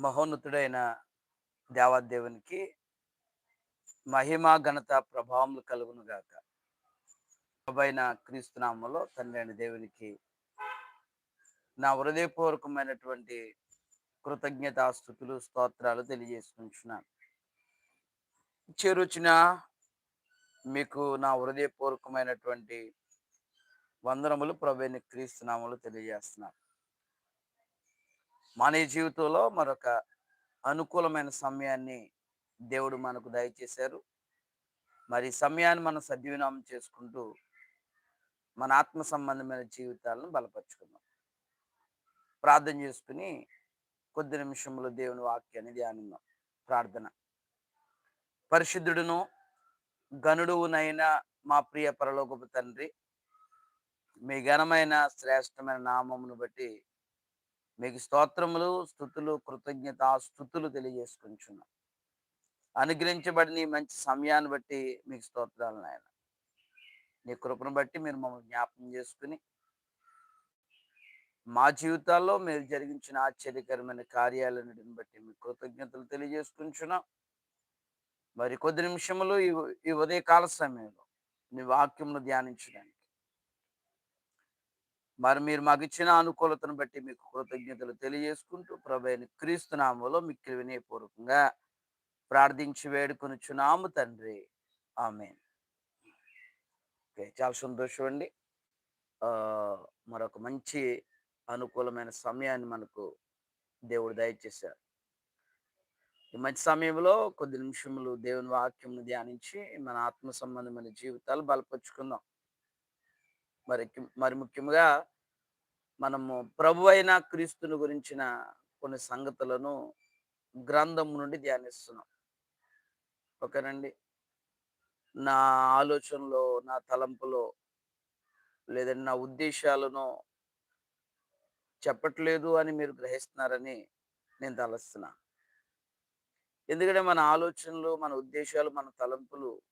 మహోన్నతుడైన దేవాదేవునికి మహిమా ఘనత ప్రభావములు కలుగును గాక. ప్రభైన క్రీస్తునామలో తండ్రి అయిన దేవునికి నా హృదయపూర్వకమైనటువంటి కృతజ్ఞతాస్థుతులు స్తోత్రాలు తెలియజేసుకుంటున్నాను. చేరుచిన మీకు నా హృదయపూర్వకమైనటువంటి వందనములు ప్రభైన క్రీస్తునామలు తెలియజేస్తున్నాను. మన జీవితంలో మరొక అనుకూలమైన సమయాన్ని దేవుడు మనకు దయచేశారు. మరి సమయాన్ని మనం సద్వినామం చేసుకుంటూ మన ఆత్మ సంబంధమైన జీవితాలను బలపరుచుకుందాం. ప్రార్థన చేసుకుని కొద్ది నిమిషంలో దేవుని వాక్యాన్ని ధ్యానిద్దాం. ప్రార్థన. పరిశుద్ధుడును గనుడునైన మా ప్రియ పరలోకపు తండ్రి మీ ఘనమైన శ్రేష్టమైన నామమును బట్టి మీకు స్తోత్రములు స్థుతులు కృతజ్ఞత స్థుతులు తెలియజేసుకుంటున్నాం అనుగ్రహించబడిన ఈ మంచి సమయాన్ని బట్టి మీకు స్తోత్రాలు నాయన. నీ కృపను బట్టి మీరు మమ్మల్ని జ్ఞాపకం చేసుకుని మా జీవితాల్లో మీరు జరిగించిన ఆశ్చర్యకరమైన కార్యాలన్నిటిని బట్టి మీ కృతజ్ఞతలు తెలియజేసుకుంటున్నాం మరి కొద్ది నిమిషములు ఈ ఈ ఉదయకాల సమయంలో నీ వాక్యమును ధ్యానించడానికి మరి మీరు మాకు ఇచ్చిన అనుకూలతను బట్టి మీకు కృతజ్ఞతలు తెలియజేసుకుంటూ ప్రభైన క్రీస్తునామలో మిక్కిలి వినయపూర్వకంగా ప్రార్థించి వేడుకొనుచున్నాము తండ్రి. ఆమె ఓకే చాలా సంతోషం అండి. మరొక మంచి అనుకూలమైన సమయాన్ని మనకు దేవుడు దయచేశారు. ఈ మంచి సమయంలో కొద్ది నిమిషములు దేవుని వాక్యం ధ్యానించి మన ఆత్మ సంబంధమైన జీవితాలు బలపరుచుకుందాం. మరి మరి ముఖ్యంగా మనము ప్రభు అయిన క్రీస్తుని గురించిన కొన్ని సంగతులను గ్రంథం నుండి ధ్యానిస్తున్నాం. ఓకేనండి? నా ఆలోచనలో నా తలంపులో లేదంటే నా ఉద్దేశాలను చెప్పట్లేదు అని మీరు గ్రహిస్తున్నారని నేను తలస్తున్నా. ఎందుకంటే మన ఆలోచనలు మన ఉద్దేశాలు మన తలంపులు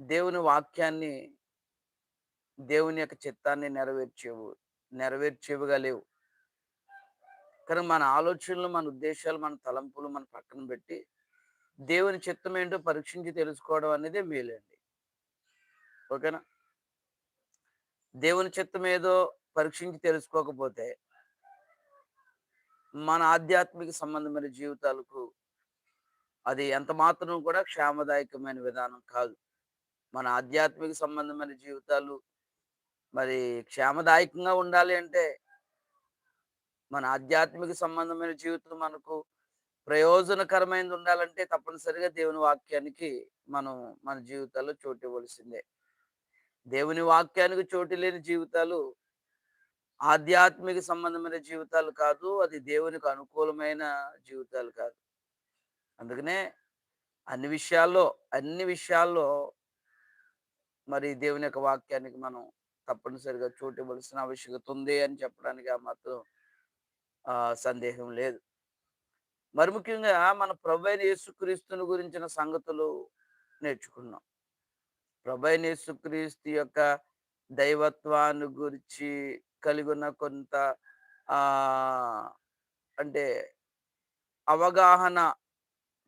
దేవుని వాక్యాన్ని దేవుని యొక్క చిత్తాన్ని నెరవేర్చేవు నెరవేర్చేవిగా లేవు. కానీ మన ఆలోచనలు మన ఉద్దేశాలు మన తలంపులు మన పక్కన పెట్టి దేవుని చిత్తం ఏంటో పరీక్షించి తెలుసుకోవడం అనేది మేలండి ఓకేనా? దేవుని చిత్తం ఏదో పరీక్షించి తెలుసుకోకపోతే మన ఆధ్యాత్మిక సంబంధమైన జీవితాలకు అది ఎంత మాత్రం కూడా క్షేమదాయకమైన విధానం కాదు. మన ఆధ్యాత్మిక సంబంధమైన జీవితాలు మరి క్షేమదాయకంగా ఉండాలి అంటే మన ఆధ్యాత్మిక సంబంధమైన జీవితం మనకు ప్రయోజనకరమైనది ఉండాలంటే తప్పనిసరిగా దేవుని వాక్యానికి మనం మన జీవితాల్లో చోటు ఇవ్వవలసిందే దేవుని వాక్యానికి చోటు లేని జీవితాలు ఆధ్యాత్మిక సంబంధమైన జీవితాలు కాదు అది దేవునికి అనుకూలమైన జీవితాలు కాదు. అందుకనే అన్ని విషయాల్లో అన్ని విషయాల్లో మరి దేవుని యొక్క వాక్యానికి మనం తప్పనిసరిగా చోటు ఇవ్వాల్సిన ఆవశ్యకత ఉంది అని చెప్పడానికి ఆ మాత్రం ఆ, సందేహం లేదు. మరి ముఖ్యంగా మన ప్రభైన యేసుక్రీస్తుని గురించిన సంగతులు నేర్చుకున్నాం. ప్రభైన యేసుక్రీస్తు యొక్క దైవత్వాన్ని గురించి కలిగి ఉన్న కొంత ఆ అంటే అవగాహన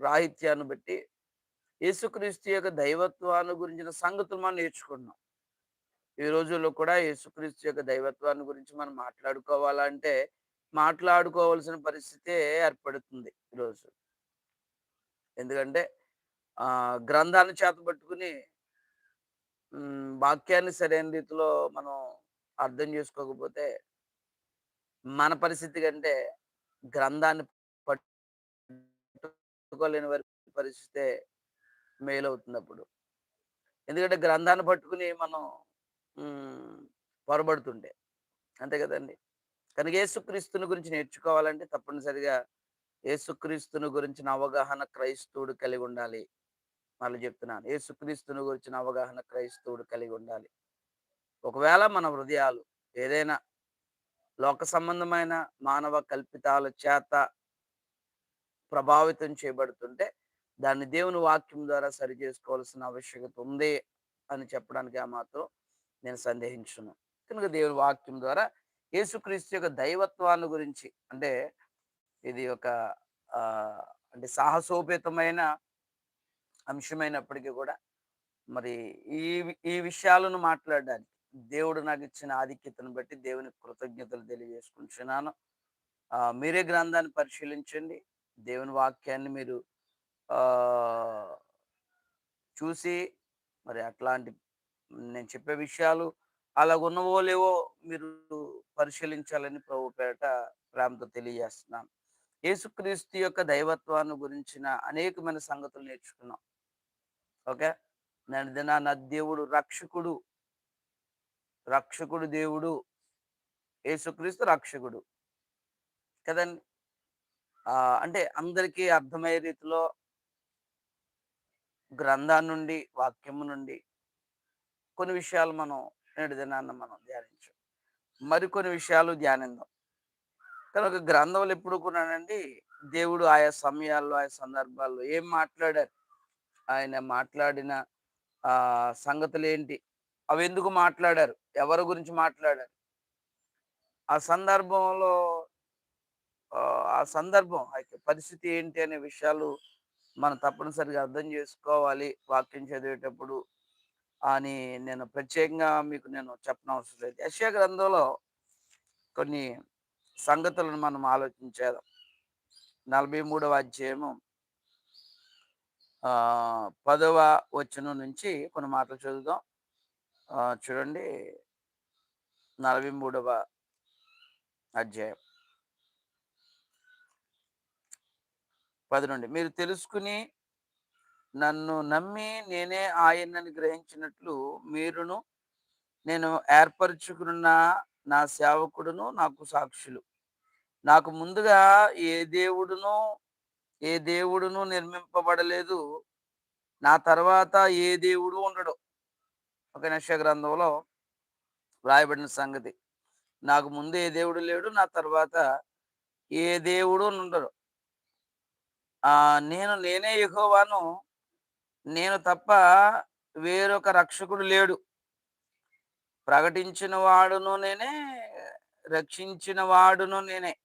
రాహిత్యాన్ని బట్టి యేసుక్రీస్తు యొక్క దైవత్వాన్ని గురించిన సంగతులు మనం నేర్చుకున్నాం. ఈ రోజుల్లో కూడా యేసుక్రీస్తు యొక్క దైవత్వాన్ని గురించి మనం మాట్లాడుకోవాలంటే మాట్లాడుకోవాల్సిన పరిస్థితే ఏర్పడుతుంది ఈరోజు ఎందుకంటే ఆ గ్రంథాన్ని చేతబట్టుకుని ఉమ్, వాక్యాన్ని సరైన రీతిలో మనం అర్థం చేసుకోకపోతే మన పరిస్థితి కంటే గ్రంథాన్ని పట్టుకోలేని వారి పరిస్థితే మేలవుతుంది అప్పుడు. ఎందుకంటే గ్రంథాన్ని పట్టుకుని మనం పొరబడుతుండే. అంతే కదండి. కనుక యేసుక్రీస్తుని గురించి నేర్చుకోవాలంటే తప్పనిసరిగా యేసుక్రీస్తుని గురించిన అవగాహన క్రైస్తవుడు కలిగి ఉండాలి. మళ్ళీ చెప్తున్నాను. యేసుక్రీస్తుని గురించిన అవగాహన క్రైస్తవుడు కలిగి ఉండాలి. ఒకవేళ మన హృదయాలు ఏదైనా లోక సంబంధమైన మానవ కల్పితాల చేత ప్రభావితం చేయబడుతుంటే దాన్ని దేవుని వాక్యం ద్వారా సరి చేసుకోవాల్సిన ఆవశ్యకత ఉంది అని చెప్పడానికి ఆ మాత్రం నేను సందేహించును కనుక దేవుని వాక్యం ద్వారా యేసుక్రీస్తు యొక్క దైవత్వాన్ని గురించి అంటే ఇది ఒక అంటే సాహసోపేతమైన అంశమైనప్పటికీ కూడా మరి ఈ ఈ విషయాలను మాట్లాడడానికి దేవుడు నాకు ఇచ్చిన ఆధిక్యతను బట్టి దేవునికి కృతజ్ఞతలు తెలియజేసుకుంటున్నాను. మీరే గ్రంథాన్ని పరిశీలించండి. దేవుని వాక్యాన్ని మీరు చూసి మరి అట్లాంటి నేను చెప్పే విషయాలు అలాగున్నవో లేవో మీరు పరిశీలించాలని ప్రభు పేరట ప్రేమతో తెలియజేస్తున్నాను. యేసుక్రీస్తు యొక్క దైవత్వాన్ని గురించిన అనేకమైన సంగతులు నేర్చుకున్నాం. ఓకే. నేను నేనుదిన నా దేవుడు రక్షకుడు. రక్షకుడు దేవుడు. యేసుక్రీస్తు రక్షకుడు. కదండీ! అంటే అందరికీ అర్థమయ్యే రీతిలో గ్రంథం నుండి, వాక్యము నుండి కొన్ని విషయాలు మనం నేటి దినాన మనం ధ్యానించాం. మరికొన్ని విషయాలు ధ్యానిందాం కనుక గ్రంథంలో ఎప్పుడు కూడానండి దేవుడు ఆయా సమయాల్లో, ఆయా సందర్భాల్లో ఏం మాట్లాడారు? ఆయన మాట్లాడిన సంగతులు ఏంటి అవి ఎందుకు మాట్లాడారు? ఎవరి గురించి మాట్లాడారు? ఆ సందర్భంలో ఆ సందర్భం ఆ పరిస్థితి ఏంటి అనే విషయాలు మనం తప్పనిసరిగా అర్థం చేసుకోవాలి వాక్యం చదివేటప్పుడు అని నేను ప్రత్యేకంగా మీకు నేను చెప్పనవసరం లేదు. యెషయా గ్రంథంలో కొన్ని సంగతులను మనం ఆలోచించేద్దాం. 43వ అధ్యాయము పదవ 10వ వచనం నుంచి కొన్ని మాటలు చదువుదాం. చూడండి నలభై మూడవ అధ్యాయం. పది నుండి మీరు తెలుసుకుని నన్ను నమ్మి నేనే ఆయనని గ్రహించినట్లు మీరును నేను ఏర్పరచుకున్న నా సేవకుడును నాకు సాక్షులు. నాకు ముందుగా ఏ దేవుడును, ఏ దేవుడును నిర్మింపబడలేదు. నా తర్వాత ఏ దేవుడు ఉండడు. ఒక యెషయా గ్రంథంలో వ్రాయబడిన సంగతి. నాకు ముందు ఏ దేవుడు లేడు. నా తర్వాత ఏ దేవుడు ఉండడు. నేను నేనే యెహోవాను. నేను తప్ప వేరొక రక్షకుడు లేడు. ప్రకటించిన వాడును నేనే, రక్షించిన వాడును నేనే.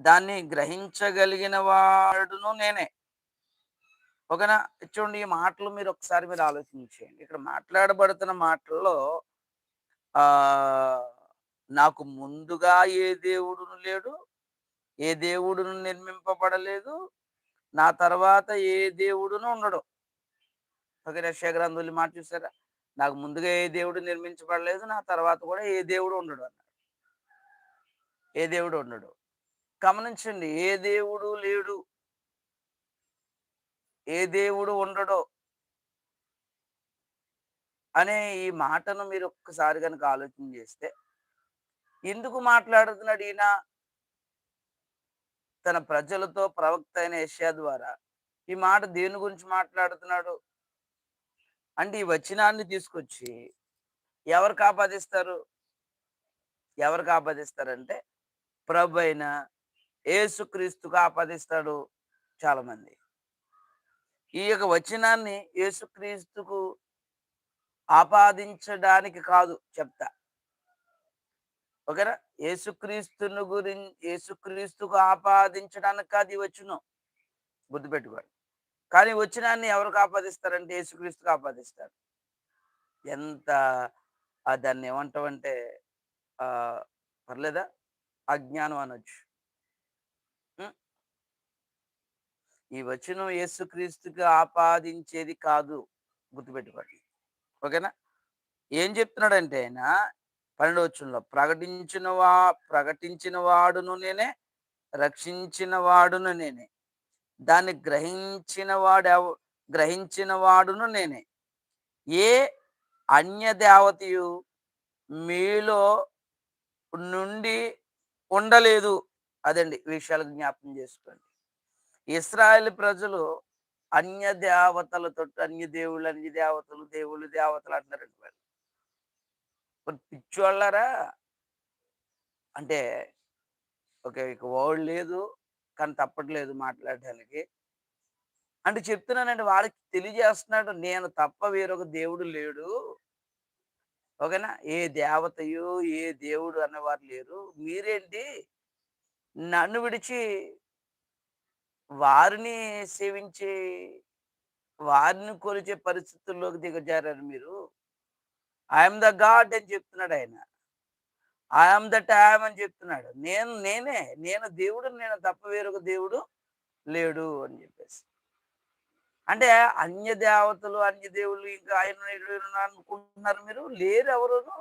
దాన్ని గ్రహించగలిగిన వాడును నేనే. ఓకేనా? చూడండి ఈ మాటలు మీరు ఒకసారి మీరు ఆలోచించేయండి. ఇక్కడ మాట్లాడబడుతున్న మాటల్లో ఆ నాకు ముందుగా ఏ దేవుడును లేడు. ఏ దేవుడును నిర్మింపబడలేదు. నా తర్వాత ఏ దేవుడును ఉండడు. ఓకే. యెషయా మాట చూసారా? నాకు ముందుగా ఏ దేవుడు నిర్మించబడలేదు. నా తర్వాత కూడా ఏ దేవుడు ఉండడు అన్నాడు. ఏ దేవుడు ఉండడు. గమనించండి. ఏ దేవుడు లేడు. ఏ దేవుడు ఉండడో అనే ఈ మాటను మీరు ఒక్కసారి గనుక ఆలోచన చేస్తే, ఎందుకు మాట్లాడుతున్నాడు ఈయన? తన ప్రజలతో ప్రవక్త అయిన యెషయా ద్వారా ఈ మాట దేని గురించి మాట్లాడుతున్నాడు? అంటే ఈ వచనాన్ని తీసుకొచ్చి ఎవరికి ఆపాదిస్తారు? ఎవరికి ఆపాదిస్తారంటే అయిన ఏసుక్రీస్తుకు ఆపాదిస్తాడు చాలామంది. ఈ యొక్క వచనాన్ని ఏసుక్రీస్తుకు ఆపాదించడానికి కాదు చెప్తా. ఓకేనా? ఏసుక్రీస్తును గురించి ఏసుక్రీస్తుకు ఆపాదించడానికి కాదు ఈ వచనం. గుర్తుపెట్టుకోండి. కానీ వచ్చినాన్ని ఎవరు కాపాదిస్తారంటే యేసుక్రీస్తు యేసుక్రీస్తుకు ఆపాదిస్తారు. ఎంత దాన్ని ఏమంటామంటే పర్లేదా? అజ్ఞానం అనొచ్చు. ఈ వచనం యేసుక్రీస్తుకి ఆపాదించేది కాదు. గుర్తుపెట్టుకోండి. ఓకేనా? ఏం చెప్తున్నాడంటే ఆయన పన్నెండు వచ్చంలో ప్రకటించిన వా ప్రకటించిన వాడును నేనే, రక్షించిన వాడును నేనే. దాన్ని గ్రహించిన వాడెవ గ్రహించిన వాడును నేనే. ఏ అన్య దేవతయు మీలో నుండి ఉండలేదు. అదండి విషయాలు జ్ఞాపకం చేసుకోండి. ఇశ్రాయేలు ప్రజలు అన్య దేవతలతో అన్య దేవుళ్ళు, అన్య దేవతలు, దేవుళ్ళు, దేవతలు అంటున్నారండి వాళ్ళు. మరి అంటే ఓకే. ఇక వర్డ్ లేదు. కానీ తప్పట్లేదు మాట్లాడడానికి. అంటే చెప్తున్నానండి వాళ్ళకి తెలియజేస్తున్నాడు. నేను తప్ప వేరొక దేవుడు లేడు. ఓకేనా ఏ దేవతయు ఏ దేవుడు అన్నవారు లేరు మీరేంటి నన్ను విడిచి వారిని సేవించే వారిని కొలిచే పరిస్థితుల్లోకి దిగజారారు మీరు ఐఎమ్ ద గాడ్ అని చెప్తున్నాడు ఆయన ఐఎమ్ దట్ ఐఎమ్ అని చెప్తున్నాడు. నేను నేనే నేను దేవుడు నేను తప్ప వేరొక దేవుడు లేడు అని చెప్పేసి. అంటే అన్య దేవతలు అన్య దేవుళ్ళు ఇంకా ఆయన అనుకుంటున్నారు మీరు? లేరు ఎవరును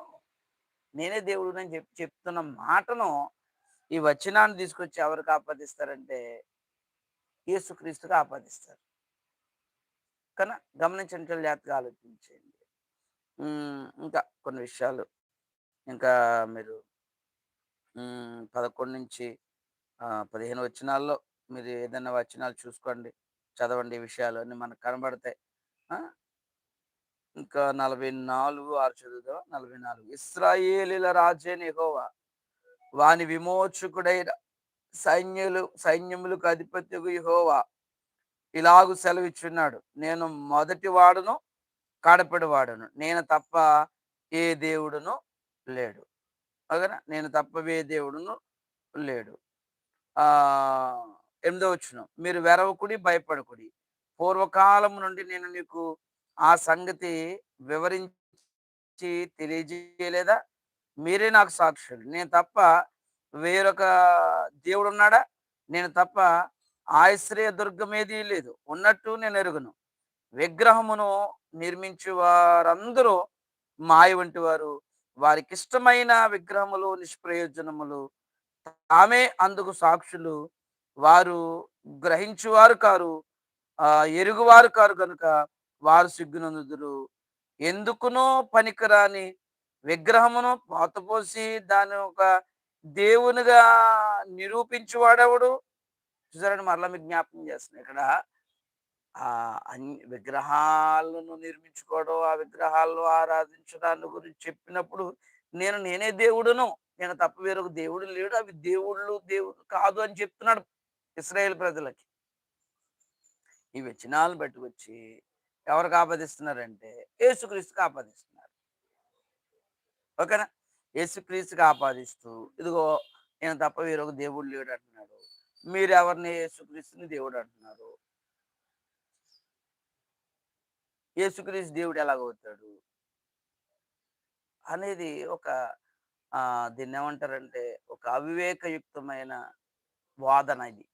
నేనే దేవుడు అని చెప్పి చెప్తున్న మాటను ఈ వచనాన్ని తీసుకొచ్చి ఎవరికి ఆపాదిస్తారంటే యేసుక్రీస్తుగా ఆపాదిస్తారు. కనుక గమనించండి జాగ్రత్తగా ఆలోచించండి. ఇంకా కొన్ని విషయాలు. ఇంకా మీరు పదకొండు నుంచి పదిహేను వచనాల్లో మీరు ఏదైనా వచనాలు చూసుకోండి చదవండి ఈ విషయాలు అన్ని మనకు కనబడతాయి. ఇంకా నలభై నాలుగు ఆరు చదువుదాం నలభై నాలుగు. ఇస్రాయేలీల రాజైన హోవా వాని విమోచకుడైన సైన్యులు సైన్యములకు అధిపత్యకు ఇహోవా ఇలాగు సెలవిచ్చున్నాడు. నేను మొదటి వాడును కడపడి వాడును. నేను తప్ప ఏ దేవుడును లేడు. ఓకేనా నేను తప్పవే దేవుడును లేడు. ఆ ఎనిమిదో వచ్చిన మీరు వెరవకుడి భయపడకుడి. పూర్వకాలం నుండి నేను నీకు ఆ సంగతి వివరించి తెలియజేయలేదా? మీరే నాకు సాక్షులు. నేను తప్ప వేరొక దేవుడు ఉన్నాడా నేను తప్ప ఆశ్రయ దుర్గం ఏదీ లేదు. ఉన్నట్టు నేను ఎరుగును. విగ్రహమును నిర్మించు వారందరూ మాయ వంటి వారు వారికి ఇష్టమైన విగ్రహములు నిష్ప్రయోజనములు ఆమె అందుకు సాక్షులు. వారు గ్రహించువారు కారు ఆ ఎరుగువారు కారు కనుక వారు సిగ్గునందుదురు. ఎందుకునో పనికిరాని విగ్రహమును పాతపోసి దాని ఒక దేవునిగా నిరూపించువాడెవడు? చూసారండి మరలా మీకు జ్ఞాపకం చేస్తున్నాను ఇక్కడ. ఆ అన్ని విగ్రహాలను నిర్మించుకోవడం ఆ విగ్రహాలను ఆరాధించడాన్ని గురించి చెప్పినప్పుడు నేను నేనే దేవుడును. నేను తప్ప వేరొక దేవుడు లేడు. అవి దేవుళ్ళు దేవుడు కాదు అని చెప్తున్నాడు ఇస్రాయేల్ ప్రజలకి. ఈ వచనాలను పట్టుకొచ్చి ఎవరికి ఆపాదిస్తున్నారంటే యేసుక్రీస్తుకి ఆపాదిస్తున్నారు. ఓకేనా? యేసుక్రీస్తుకి ఆపాదిస్తూ ఇదిగో నేను తప్ప వేరొక దేవుడు లేడు అంటున్నాడు. మీరు ఎవరిని యేసుక్రీస్తుని దేవుడు అంటున్నారు. యేసుక్రీస్తు దేవుడు ఎలాగవుతాడు అనేది ఒక దీన్ని ఏమంటారంటే ఒక అవివేకయుక్తమైన వాదన ఇది.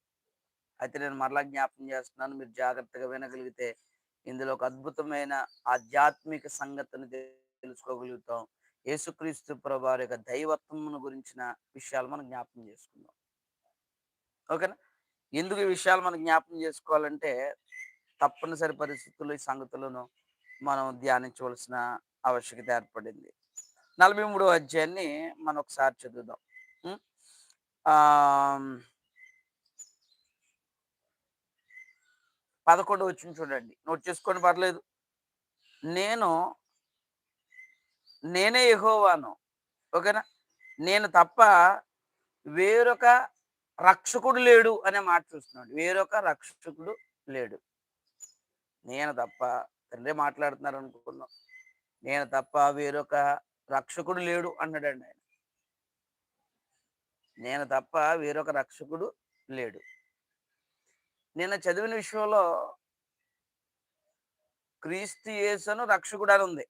అయితే నేను మరలా జ్ఞాపం చేస్తున్నాను మీరు జాగ్రత్తగా వినగలిగితే ఇందులో ఒక అద్భుతమైన ఆధ్యాత్మిక సంగతిని తెలుసుకోగలుగుతాం. యేసుక్రీస్తు ప్రభావ యొక్క దైవత్వమును గురించిన విషయాలు మనం జ్ఞాపం చేసుకుందాం. ఓకేనా? ఎందుకు ఈ విషయాలు మనం జ్ఞాపం చేసుకోవాలంటే తప్పనిసరి పరిస్థితులు ఈ సంగతులను మనం ధ్యానించవలసిన ఆవశ్యకత ఏర్పడింది. నలభై మూడో అధ్యాయాన్ని మనం ఒకసారి చదువుదాం. పదకొండు వచ్చింది చూడండి. నోట్ చేసుకొని పర్లేదు. నేను నేనే ఎహోవాను ఓకేనా? నేను తప్ప వేరొక రక్షకుడు లేడు అనే మాట చూస్తున్నాడు. వేరొక రక్షకుడు లేడు. నేను తప్ప తండ్రి మాట్లాడుతున్నారు అనుకున్నాం నేను తప్ప వేరొక రక్షకుడు లేడు అన్నాడండి ఆయన. నేను తప్ప వేరొక రక్షకుడు లేడు. నేను చదివిన విషయంలో క్రీస్తు యేసును రక్షకుడు అని ఉంది.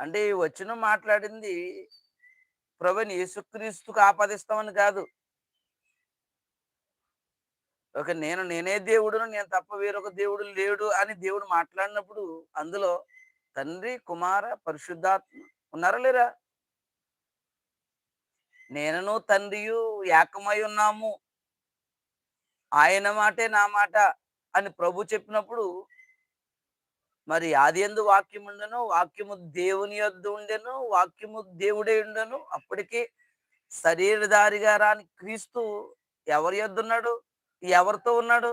అంటే ఈ వచ్చిన మాట్లాడింది ప్రభుని యేసుక్రీస్తుకు ఆపాదిస్తామని కాదు. ఒక నేను నేనే దేవుడును నేను తప్ప వేరొక దేవుడు లేడు అని దేవుడు మాట్లాడినప్పుడు అందులో తండ్రి కుమార పరిశుద్ధాత్మ ఉన్నారా లేరా? నేనను తండ్రియు ఏకమై ఉన్నాము. ఆయన మాటే నా మాట అని ప్రభు చెప్పినప్పుడు మరి ఆది ఎందు వాక్యం ఉండను? వాక్యము దేవుని యొద్ద ఉండెను? వాక్యము దేవుడే ఉండను? అప్పటికే శరీరధారిగా రాని క్రీస్తు ఎవరి యొద్దున్నాడు? ఎవరితో ఉన్నాడు?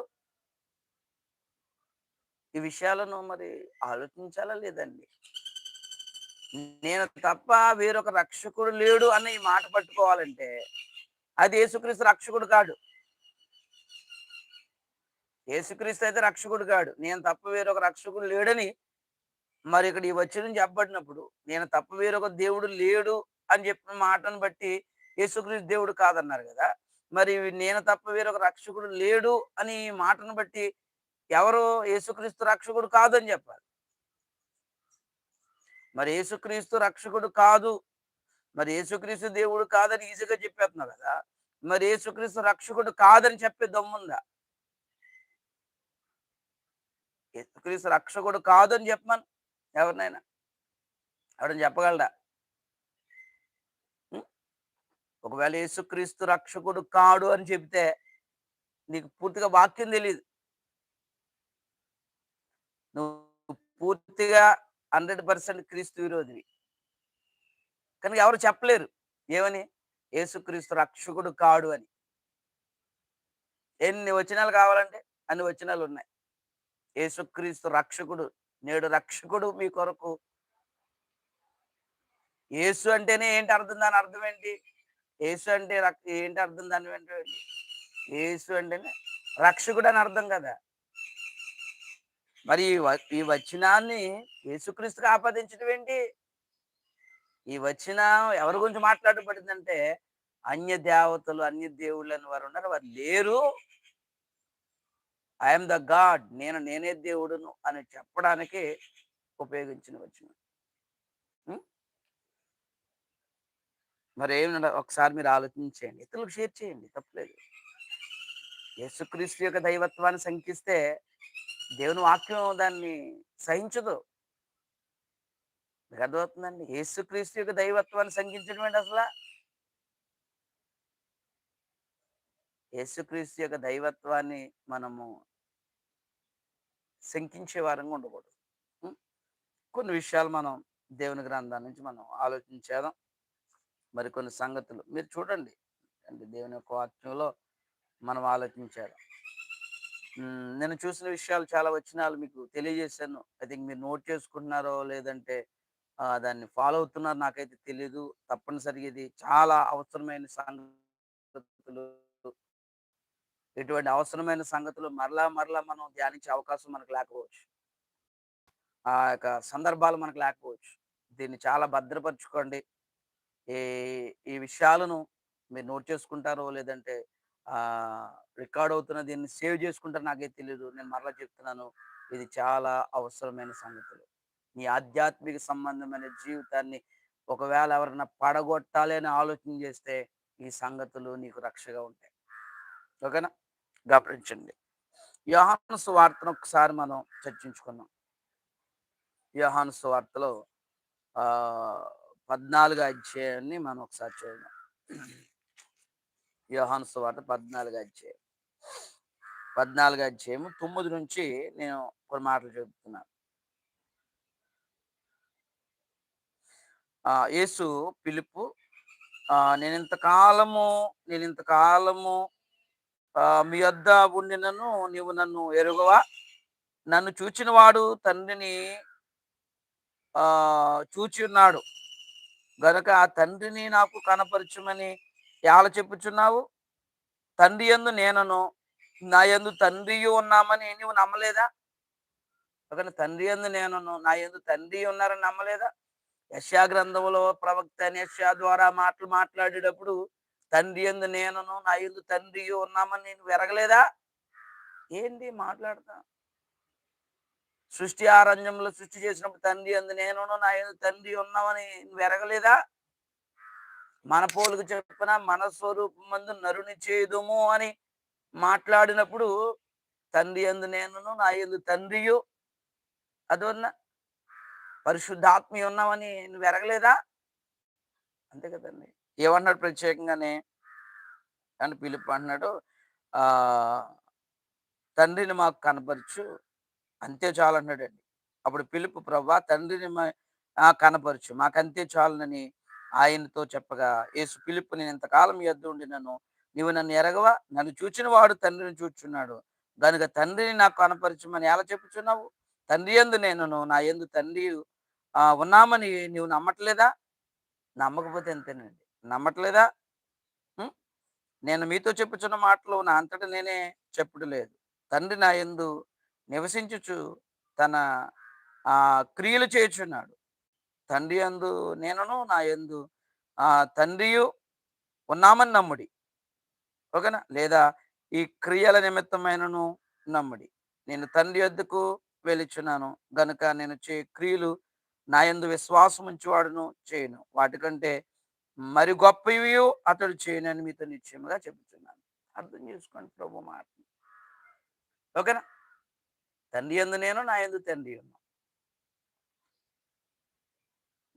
ఈ విషయాలను మరి ఆలోచించాలా లేదండి? నేను తప్ప వేరొక రక్షకుడు లేడు అన్న ఈ మాట పట్టుకోవాలంటే అది యేసుక్రీస్తు రక్షకుడు కాడు. యేసుక్రీస్తు అయితే రక్షకుడు కాడు. నేను తప్ప వేరొక రక్షకుడు లేడని మరి ఇక్కడ ఈ వచ్చిన చెప్పబడినప్పుడు నేను తప్ప వేరొక దేవుడు లేడు అని చెప్పిన మాటను బట్టి యేసుక్రీస్తు దేవుడు కాదన్నారు కదా? మరి నేను తప్ప వేరొక రక్షకుడు లేడు అని మాటను బట్టి ఎవరు యేసుక్రీస్తు రక్షకుడు కాదు అని చెప్పాలి. మరి యేసుక్రీస్తు రక్షకుడు కాదు. మరి యేసుక్రీస్తు దేవుడు కాదని ఈజీగా చెప్పేస్తున్నావు కదా. మరి యేసుక్రీస్తు రక్షకుడు కాదని చెప్పే దమ్ముందా? యేసుక్రీస్తు రక్షకుడు కాదని చెప్పమను ఎవరినైనా. ఎవడని చెప్పగలడా? ఒకవేళ యేసుక్రీస్తు రక్షకుడు కాడు అని చెప్తే నీకు పూర్తిగా వాక్యం తెలియదు నువ్వు పూర్తిగా హండ్రెడ్ పర్సెంట్ క్రీస్తు విరోధివి. కనుక ఎవరు చెప్పలేరు. ఏమని? యేసుక్రీస్తు రక్షకుడు కాడు అని. ఎన్ని వచనాలు కావాలంటే అన్ని వచనాలు ఉన్నాయి. యేసుక్రీస్తు రక్షకుడు నేడు రక్షకుడు మీ కొరకు. యేసు అంటేనే ఏంటి అర్థం దాని అర్థం ఏంటి? యేసు అంటే రక్- ఏంటి అర్థం దాని వెంట యేసు అంటేనే రక్షకుడు అని అర్థం కదా. మరి ఈ వచ్చినాన్ని ఈ వచనాన్ని ఆపాదించడం ఏంటి? ఈ వచ్చిన ఎవరి గురించి మాట్లాడబడిందంటే అన్య దేవతలు అన్య దేవుళ్ళు అని వారు ఉన్నారు వారు లేరు. ఐఎమ్ ద గాడ్ నేను నేనే దేవుడును అని చెప్పడానికి ఉపయోగించిన వచ్చిన మరి ఏమి ఒకసారి మీరు ఆలోచించేయండి. ఇతరులకు షేర్ చేయండి. తప్పలేదు. యేసుక్రీస్తు యొక్క దైవత్వాన్ని శంకిస్తే దేవుని వాక్యం దాన్ని సహించదు. మీకు అర్థమవుతుందండి? యేసుక్రీస్తు యొక్క దైవత్వాన్ని శంకించడం ఏంటి అసలు యేసుక్రీస్తు యొక్క దైవత్వాన్ని మనము శంకించే వారంగా ఉండకూడదు. కొన్ని విషయాలు మనం దేవుని గ్రంథాల నుంచి మనం ఆలోచించేదాం మరి కొన్ని సంగతులు. మీరు చూడండి. అంటే దేవుని యొక్క వాక్యంలో మనం ఆలోచించేద్దాం నేను చూసిన విషయాలు చాలా వచ్చినాలు మీకు తెలియజేశాను. ఐ థింక్ మీరు నోట్ చేసుకుంటున్నారో లేదంటే దాన్ని ఫాలో అవుతున్నారో నాకైతే తెలియదు తప్పనిసరిగా ఇది చాలా అవసరమైన సంగతులు. ఇటువంటి అవసరమైన సంగతులు మరలా మరలా మనం ధ్యానించే అవకాశం మనకు లేకపోవచ్చు. ఆ యొక్క సందర్భాలు మనకు లేకపోవచ్చు. దీన్ని చాలా భద్రపరచుకోండి. ఈ ఈ విషయాలను మీరు నోట్ చేసుకుంటారో లేదంటే రికార్డ్ అవుతున్న దీన్ని సేవ్ చేసుకుంటారో నాకే తెలియదు నేను మరలా చెప్తున్నాను. ఇది చాలా అవసరమైన సంగతులు. నీ ఆధ్యాత్మిక సంబంధమైన జీవితాన్ని ఒకవేళ ఎవరైనా పడగొట్టాలి అని ఆలోచన చేస్తే ఈ సంగతులు నీకు రక్షగా ఉంటాయి. ఓకేనా? గమనించండి. యోహాను సువార్తను ఒకసారి మనం చర్చించుకున్నాం యోహాను సువార్తలో ఆ పద్నాలుగు అధ్యాయాన్ని మనం ఒకసారి చూద్దాం. యోహాను సువార్త పద్నాలుగు అధ్యాయం. పద్నాలుగు అధ్యాయము తొమ్మిది నుంచి నేను కొన్ని మాటలు చెబుతున్నాను యేసు పిలుపు నేను ఇంతకాలము నేను ఇంతకాలము ఆ, మీ వద్ద ఉండినను నీవు నన్ను ఎరుగవా? నన్ను చూచిన వాడు తండ్రిని ఆ చూచి ఉన్నాడు గనుక ఆ తండ్రిని నాకు కనపరచుమని ఎలా చెప్పుచున్నావు? తండ్రి యందు నేనను నా యందు తండ్రియు ఉన్నామని నువ్వు నమ్మలేదా? ఒకని తండ్రి యందు నేనను నా యందు తండ్రి ఉన్నారని నమ్మలేదా? యశా గ్రంథంలో ప్రవక్త అని యశా ద్వారా మాటలు మాట్లాడేటప్పుడు తండ్రి ఎందు నేనును నా ఎందు తండ్రి ఉన్నామని నేను వెరగలేదా ఏంటి మాట్లాడతా? సృష్టి ఆరంజంలో సృష్టి చేసినప్పుడు తండ్రి అందు నేనును నా ఎందు తండ్రి ఉన్నామని నువ్వు వెరగలేదా? మన పోలుకు చెప్పిన మన స్వరూపం మందు నరుని చేదుము అని మాట్లాడినప్పుడు తండ్రి అందు నేనును నా ఎందు తండ్రియు అదన్నా పరిశుద్ధాత్మి ఉన్నామని నువ్వు ఎరగలేదా అంతే కదండి. ఏమన్నాడు ప్రత్యేకంగానే? అని పిలుపు అంటున్నాడు. ఆ తండ్రిని మాకు కనపరచు. అంతే చాలు అన్నాడండి అప్పుడు పిలుపు ప్రభా తండ్రిని మా కనపరచు. మాకు అంతే చాలునని ఆయనతో చెప్పగా యేసు పిలుపు నేను ఇంతకాలం ఎద్దు ఉండినను నీవు నన్ను ఎరగవా? నన్ను చూచిన వాడు తండ్రిని చూచున్నాడు. గనుక తండ్రిని నాకు కనపరచమని ఎలా చెప్పుచున్నావు? తండ్రి ఎందు నేను నా ఎందు తండ్రి ఉన్నామని నీవు నమ్మట్లేదా? నమ్మకపోతే అంతేనండి నమ్మట్లేదా? నేను మీతో చెప్పుచున్న మాటలు నా అంతటా నేనే చెప్పుడు లేదు తండ్రి నా ఎందు నివసించుచు తన క్రియలు చేయుచున్నాడు. తండ్రి యందు నేనును నా యందు తండ్రియు ఉన్నామని నమ్ముడి. ఓకేనా? లేదా ఈ క్రియల నిమిత్తమైనను నమ్ముడి. నేను తండ్రి యొద్దకు వెలుచున్నాను గనుక నేను చే క్రియలు నా యందు విశ్వాసం ఉంచేవాడును చేయను. వాటికంటే మరి గొప్పవి అతడు చేయనని మీతో నిశ్చయముగా చెబుతున్నాను అర్థం చేసుకోండి ప్రభు మాట ఓకేనా? తండ్రి ఎందు నేను నా ఎందు తండ్రి ఉన్నాను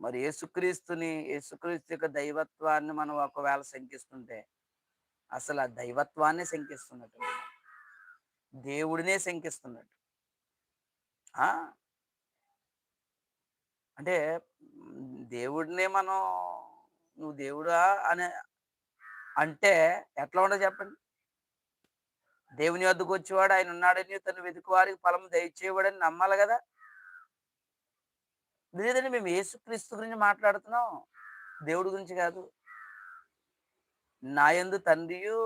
మరి యేసుక్రీస్తుని యేసుక్రీస్తు యొక్క దైవత్వాన్ని మనం ఒకవేళ శంకిస్తుంటే అసలు ఆ దైవత్వాన్ని శంకిస్తున్నట్టు. దేవుడినే శంకిస్తున్నట్టు. ఆ? అంటే దేవుడినే మనం నువ్వు దేవుడా అని అంటే ఎట్లా ఉండదు చెప్పండి? దేవుని వద్దకు వచ్చేవాడు ఆయన ఉన్నాడని తను వెతుకు వారికి ఫలం దయచేవాడని నమ్మాలి కదా. లేదండి మేము యేసుక్రీస్తు గురించి మాట్లాడుతున్నాం. దేవుడి గురించి కాదు. నా యందు తండ్రియు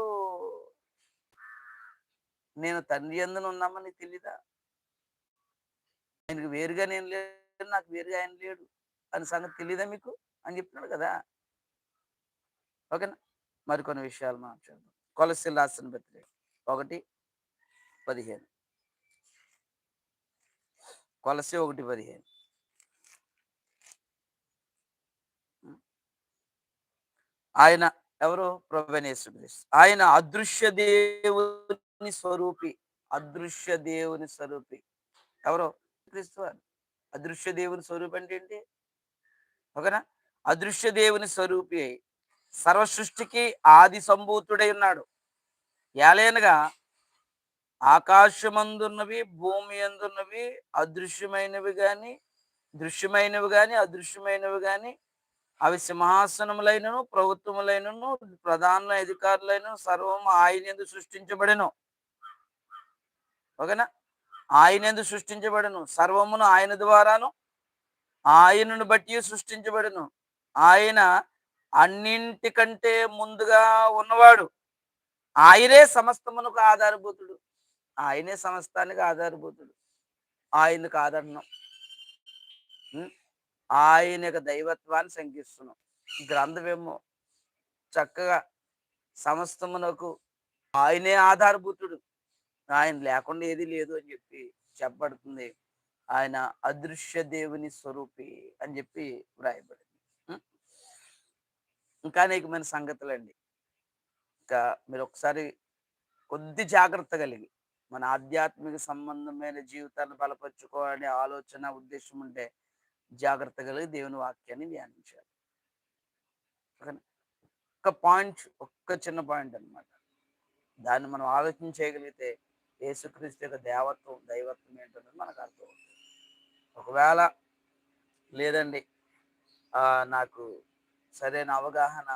నేను తండ్రి ఎందున ఉన్నామని తెలీదా? ఆయనకు వేరుగా నేను లేడు నాకు వేరుగా ఆయన లేడు అని సంగతి తెలీదా మీకు? అని చెప్తున్నాడు కదా. ఓకేనా? మరికొన్ని విషయాలు మాట్లాడదాం కొలసి రాసిన బతిరే ఒకటి పదిహేను. కొలసి ఒకటి పదిహేను. ఆయన ఎవరు? ప్రభునేశ్వరిస్తు ఆయన అదృశ్య దేవుని స్వరూపి. అదృశ్య దేవుని స్వరూపి. ఎవరు? క్రీస్తు అదృశ్య దేవుని స్వరూపి అంటే ఏంటి? ఓకేనా? అదృశ్య దేవుని స్వరూపి సర్వసృష్టికి సర్వ సృష్టికి ఆది సంభూతుడై ఉన్నాడు. ఏలైనగా ఆకాశమందున్నవి భూమి ఎందున్నవి అదృశ్యమైనవి కానీ దృశ్యమైనవి కానీ అదృశ్యమైనవి కానీ అవి సింహాసనములైనను ప్రభుత్వములైనను ప్రధాన అధికారులైన సర్వము ఆయన ఎందు సృష్టించబడను. ఓకేనా? ఆయన ఎందు సృష్టించబడను. సర్వమును ఆయన ద్వారాను ఆయనను బట్టి సృష్టించబడను. ఆయన అన్నింటికంటే ముందుగా ఉన్నవాడు. ఆయనే సమస్తమునకు ఆధారభూతుడు. ఆయనే సమస్తానికి ఆధారభూతుడు. ఆయనకు ఆదరణం. ఆయన యొక్క దైవత్వాన్ని శంకిస్తున్నాం. గ్రంథమేమో చక్కగా సమస్తమునకు ఆయనే ఆధారభూతుడు. ఆయన లేకుండా ఏది లేదు అని చెప్పి చెప్పబడుతుంది. ఆయన అదృశ్య దేవుని స్వరూపి అని చెప్పి వ్రాయబడింది. ఇంకా అనేకమైన సంగతులండి. మీరు ఒకసారి కొద్ది జాగ్రత్త కలిగి మన ఆధ్యాత్మిక సంబంధమైన జీవితాన్ని బలపరుచుకోవాలనే ఆలోచన ఉద్దేశం ఉంటే జాగ్రత్త కలిగి దేవుని వాక్యాన్ని ధ్యానించాలి. ఒక్క పాయింట్ ఒక్క చిన్న పాయింట్ అన్నమాట. దాన్ని మనం ఆలోచన చేయగలిగితే యేసుక్రీస్తు యొక్క దేవత్వం దైవత్వం ఏంటన్నది మనకు అర్థమవుతుంది. ఒకవేళ లేదండి నాకు సరైన అవగాహన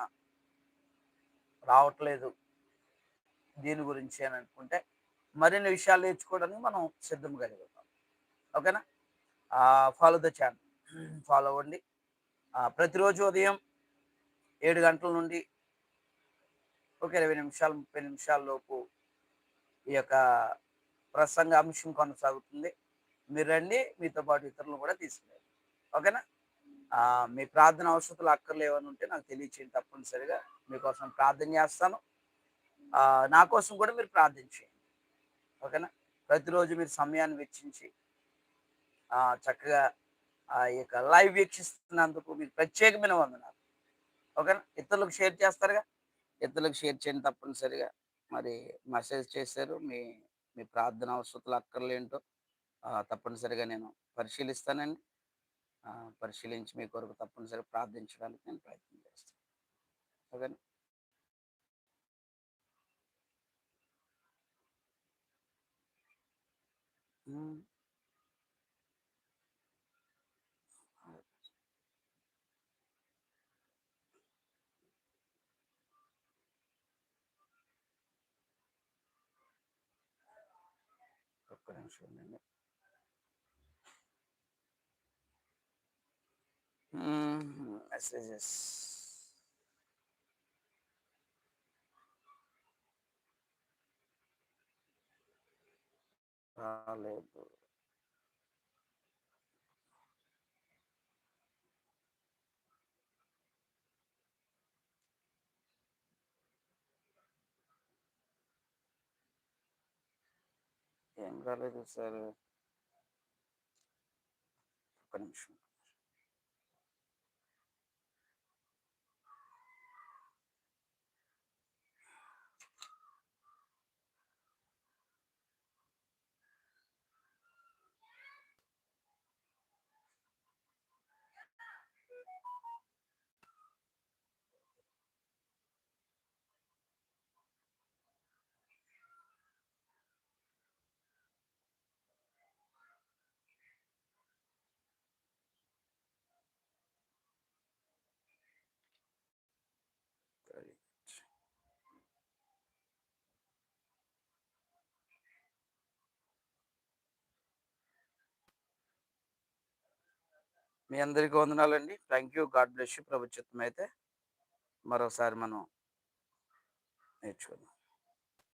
రావట్లేదు. దీని గురించి అని అనుకుంటే మరిన్ని విషయాలు నేర్చుకోవడానికి మనం సిద్ధం కలుగుతాం ఓకేనా? ఫాలో ద ఛానల్ ఫాలో అవ్వండి. ప్రతిరోజు ఉదయం ఏడు గంటల నుండి ఒక ఇరవై నిమిషాలు ముప్పై నిమిషాల లోపు ఈ యొక్క ప్రసంగ అంశం కొనసాగుతుంది. మీరు రండి మీతో పాటు ఇతరులను కూడా తీసుకురండి ఓకేనా? మీ ప్రార్థన అవసరాలు అక్కర్లేవని ఉంటే నాకు తెలియచేయండి తప్పనిసరిగా. మీకోసం ప్రార్థన చేస్తాను. నా కోసం కూడా మీరు ప్రార్థన చేయండి. ఓకేనా? ప్రతిరోజు మీరు సమయాన్ని వెచ్చించి చక్కగా ఆ యొక్క లైవ్ వీక్షిస్తున్నందుకు మీకు ప్రత్యేకమైన వందనాలు. ఓకేనా? ఇతరులకు షేర్ చేస్తారుగా? ఇతరులకు షేర్ చేయండి తప్పనిసరిగా. మరి మెసేజ్ చేశారు. మీ మీ ప్రార్థన అవసరాలు అక్కర్లేంటో తప్పనిసరిగా నేను పరిశీలిస్తానండి. పరిశీలించి మీ కొరకు తప్పనిసరి ప్రార్థించడానికి నేను ప్రయత్నం చేస్తాను. ఓకేనా ఒక్క నిమిషం మెసేజెస్ రాలేదు ఏం రాలేదు సార్ ఒక నిమిషం మీ అందరికీ వందనాలండి. Thank you. God bless you. ప్రభుత్వం అయితే మరోసారి మనం నేర్చుకుందాం.